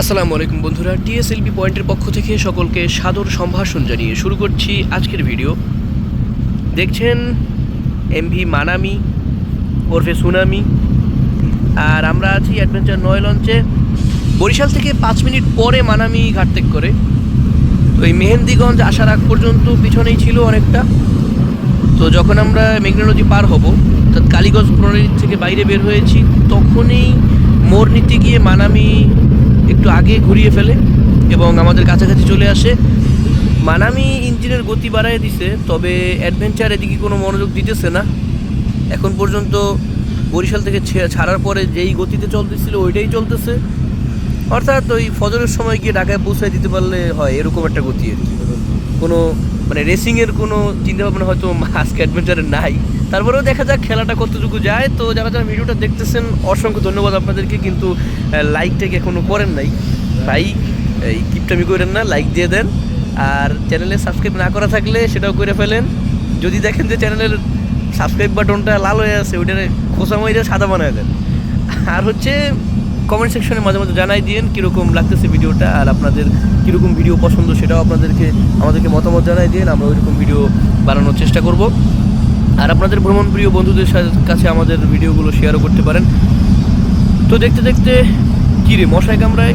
আসসালামু আলাইকুম বন্ধুরা, টিএসএলবি পয়েন্টের পক্ষ থেকে সকলকে সাদর সম্ভাষণ জানিয়ে শুরু করছি আজকের ভিডিও। দেখছেন এমভি মানামি, ওরফে সুনামি, আর আমরা আছি অ্যাডভেঞ্চার নয় লঞ্চে। বরিশাল থেকে পাঁচ মিনিট পরে মানামি ঘাট ত্যাগ করে। তো এই মেহেন্দিগঞ্জ আসার আগ পর্যন্ত পিছনেই ছিল অনেকটা। তো যখন আমরা মেঘনা নদী পার হব, অর্থাৎ কালীগঞ্জ প্রণালী থেকে বাইরে বের হয়েছি, তখনই মোড় নিতে গিয়ে মানামি একটু আগে ঘুরিয়ে ফেলে এবং আমাদের কাছাকাছি চলে আসে। মানামি ইঞ্জিনের গতি বাড়ায় দিছে, তবে অ্যাডভেঞ্চার এদিকে কোনো মনোযোগ দিতেছে না। এখন পর্যন্ত বরিশাল থেকে ছাড়ার পরে যেই গতিতে চলতেছিল ওইটাই চলতেছে। অর্থাৎ ওই ফজরের সময় গিয়ে ঢাকায় পৌঁছায় দিতে পারলে হয়, এরকম একটা গতি আর কি। কোনো মানে রেসিংয়ের কোনো চিন্তাভাবনা হয়তো আজকে অ্যাডভেঞ্চারে নাই। তারপরেও দেখা যাক খেলাটা কতটুকু যায়। তো যারা যারা ভিডিওটা দেখতেছেন, অসংখ্য ধন্যবাদ আপনাদেরকে। কিন্তু লাইকটাকে এখনও করেন নাই। ভাই, এই কিপটামি করেন না লাইক দিয়ে দেন। আর চ্যানেলে সাবস্ক্রাইব না করা থাকলে সেটাও করে ফেলেন। যদি দেখেন যে চ্যানেলের সাবস্ক্রাইব বাটনটা লাল হয়ে আছে, ওইটারে খোসা মাইরে সাদা বানায় দেন। আর হচ্ছে কমেন্ট সেকশনে মাঝে মাঝে জানাই দিন কীরকম লাগতেছে ভিডিওটা, আর আপনাদের কীরকম ভিডিও পছন্দ সেটাও আপনাদেরকে, আমাদেরকে মতামত জানাই দিন আমরা ওইরকম ভিডিও বানানোর চেষ্টা করব। আর আপনাদের ভ্রমণপ্রিয় বন্ধুদের সা- কাছে আমাদের ভিডিওগুলো শেয়ারও করতে পারেন। তো দেখতে দেখতে, কী রে, মশায় কামড়ায়?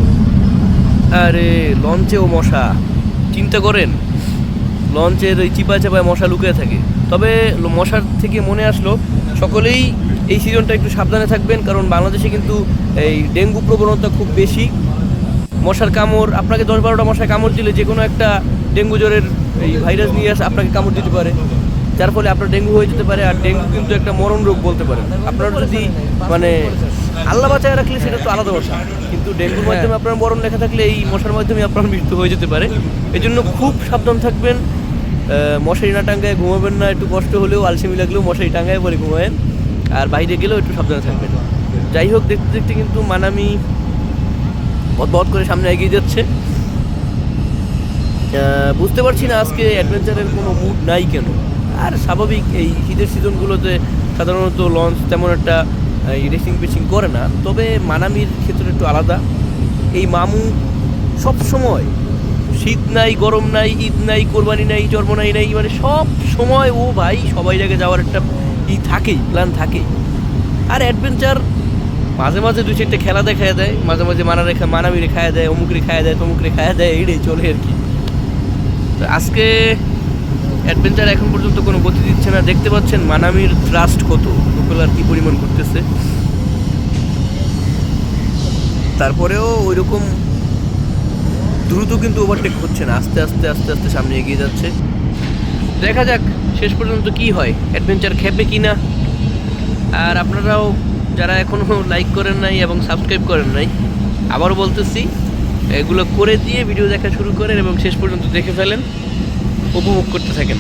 আরে, লঞ্চেও মশা। চিন্তা করেন, লঞ্চের ওই চিপায় চাপায় মশা লুকিয়ে থাকে। তবে মশার থেকে মনে আসলো, সকলেই এই সিজনটা একটু সাবধানে থাকবেন, কারণ বাংলাদেশে কিন্তু এই ডেঙ্গু প্রবণতা খুব বেশি। মশার কামড়, আপনাকে দশ বারোটা মশায় কামড় দিলে যে কোনো একটা ডেঙ্গু জ্বরের এই ভাইরাস নিয়ে আসে আপনাকে কামড় দিতে পারে। যার ফলে আপনার ডেঙ্গু হয়ে যেতে পারে আর ডেঙ্গু কিন্তু একটা মরণ রোগ বলতে পারেন। আপনার যদি মানে আল্লাহ বাঁচায় রাখলে সেটা তো আলাদা কথা কিন্তু ডেঙ্গুর মাধ্যমে আপনার মরণ লেখা থাকলে এই মশার মাধ্যমে আপনার মৃত্যু হয়ে যেতে পারে। এই জন্য খুব সাবধান থাকবেন। মশারি না টাঙ্গায় ঘুমাবেন না একটু কষ্ট হলেও আলসেমি লাগলেও মশারি টাঙ্গায় পরে ঘুমাবেন আর বাইরে গেলেও একটু সাবধানে থাকবেন। যাই হোক দেখতে দেখতে কিন্তু মানামি বদ করে সামনে এগিয়ে যাচ্ছে। বুঝতে পারছি না আজকে অ্যাডভেঞ্চারের কোনো মুড নাই কেন। আর স্বাভাবিক এই শীতের সিজনগুলোতে সাধারণত লঞ্চ তেমন একটা রেসিং পেসিং করে না। তবে মানামির ক্ষেত্রে একটু আলাদা। এই মামু সব সময় শীত নাই, গরম নাই, ঈদ নাই, কোরবানি নাই জন্ম নাই নাই মানে সব সময় ও ভাই সবাই জায়গায় যাওয়ার একটা ই থাকেই প্ল্যান থাকেই। আর অ্যাডভেঞ্চার মাঝে মাঝে দুই চারটে খেলা দেখায় দেয়, মাঝে মাঝে মানা রেখা মানামি রেখায় দেয় অমুক রেখায় দেয় তমুক রেখায় দেয়, এইটাই চলে আর কি। তো আজকে অ্যাডভেঞ্চার এখন পর্যন্ত কোনো গতি দিচ্ছে না। দেখতে পাচ্ছেন মানামির ট্রাস্ট কত প্রোপেলার কি পরিমাণ করতেছে। তারপরেও ওই রকম দ্রুত কিন্তু ওভারটেক হচ্ছে না। আস্তে আস্তে আস্তে আস্তে সামনে এগিয়ে যাচ্ছে। দেখা যাক শেষ পর্যন্ত কি হয়। অ্যাডভেঞ্চার খেপে কি না। আর আপনারাও যারা এখনও লাইক করেন নাই এবং সাবস্ক্রাইব করেন নাই, আবারও বলতেছি, এগুলো করে দিয়ে ভিডিও দেখা শুরু করেন এবং শেষ পর্যন্ত দেখে ফেলেন। উপভোগ করতে থাকেন।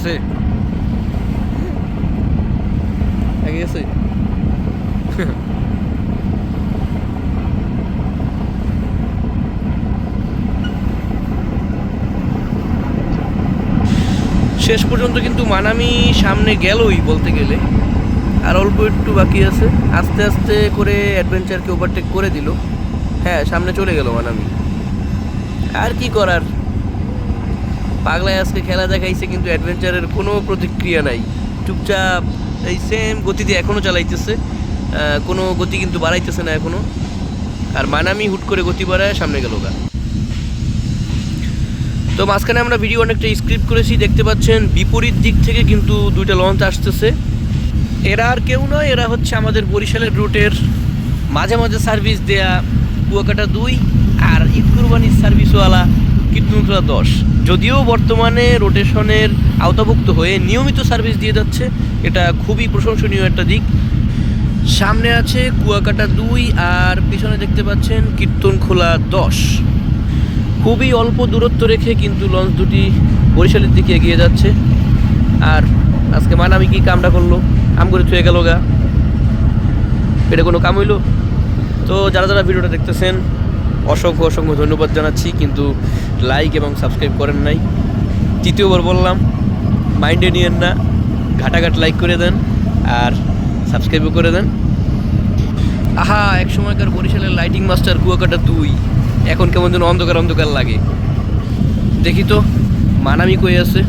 গেছে। আগে গেছে? শেষ পর্যন্ত কিন্তু মানামি সামনে গেলই বলতে গেলে। আর অল্প একটু বাকি আছে। আস্তে আস্তে করে অ্যাডভেঞ্চারকে ওভারটেক করে দিল। হ্যাঁ সামনে চলে গেল মানামি। আর কি করার? পাগলায় আজকে খেলা দেখাইছে, কিন্তু অ্যাডভেঞ্চারের কোনো প্রতিক্রিয়া নাই। চুপচাপ এই সেম গতিতে এখনও চালাইতেছে। কোনো গতি কিন্তু বাড়াইতেছে না এখনও আর মানামি হুট করে গতি বাড়ায় সামনে গেল গা। তো মাঝখানে আমরা ভিডিও অনেকটা স্ক্রিপ্ট করেছি, দেখতে পাচ্ছেন, বিপরীত দিক থেকে কিন্তু দুইটা লঞ্চ আসতেছে। এরা আর কেউ নয়, এরা হচ্ছে আমাদের বরিশালের রুটের মাঝে মাঝে সার্ভিস দেয়া কুয়াকাটা দুই আর ঈদ কুরবানির সার্ভিসওয়ালা কীর্তনখোলা দশ। যদিও বর্তমানে রোটেশনের আওতাভুক্ত হয়ে নিয়মিত সার্ভিস দিয়ে যাচ্ছে, এটা খুবই প্রশংসনীয় একটা দিক। সামনে আছে কুয়াকাটা দুই আর পিছনে দেখতে পাচ্ছেন কীর্তনখোলা দশ। খুবই অল্প দূরত্ব রেখে কিন্তু লঞ্চ দুটি বরিশালের দিকে এগিয়ে যাচ্ছে। আর আজকে মানামি কি কামটা করল? আম করে থুয়ে গেল গা। এটা কোনো কাম হইল? তো যারা যারা ভিডিওটা দেখতেছেন অসংখ্য অসংখ্য ধন্যবাদ জানাচ্ছি, কিন্তু লাইক এবং সাবস্ক্রাইব করেন নাই। তৃতীয়বার বললাম মাইন্ডে নিয়েন না, ঘাটাঘাট লাইক করে দেন, আর সাবস্ক্রাইবও করে দেন। আহা, এক সময়কার বরিশালের লাইটিং মাস্টার কুয়াকাটা দুই। এখন কেমন যেন অন্ধকার অন্ধকার লাগে। দেখি তো, মানামি কই আছে?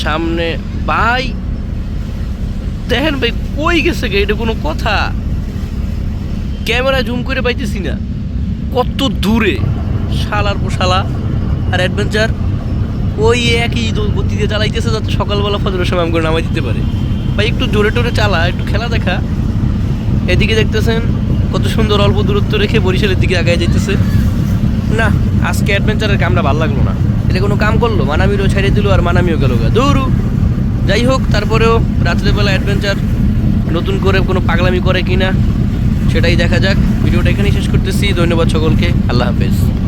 সামনে, ভাই, দেখেন ভাই, কই গেছে এটা কোনো কথা। ক্যামেরা জুম করে পাইতেছি না। কত দূরে, শালার পোশালা আর অ্যাডভেঞ্চার ওই একই গতিতে চালাইতেছে যাতে সকালবেলা ফজরের সময় করে নামাই দিতে পারে। ভাই, একটু জোরে টোরে চালা, একটু খেলা দেখা। এদিকে দেখতেছেন কত সুন্দর অল্প দূরত্ব রেখে বরিশালের দিকে আগায় যাইতেছে। না, আজকে অ্যাডভেঞ্চারের কামটা ভালো লাগল না। এটা কোনো কাম করল? মানামিরও ছেড়ে দিল আর মানামিও গেল গা। দৌড়ু। যাই হোক, তারপরেও রাত্রেবেলা অ্যাডভেঞ্চার নতুন করে কোনো পাগলামি করে কিনা। সেটাই দেখা যাক। ভিডিওটা এখানেই শেষ করতেছি। ধন্যবাদ সকলকে। আল্লাহ হাফেজ।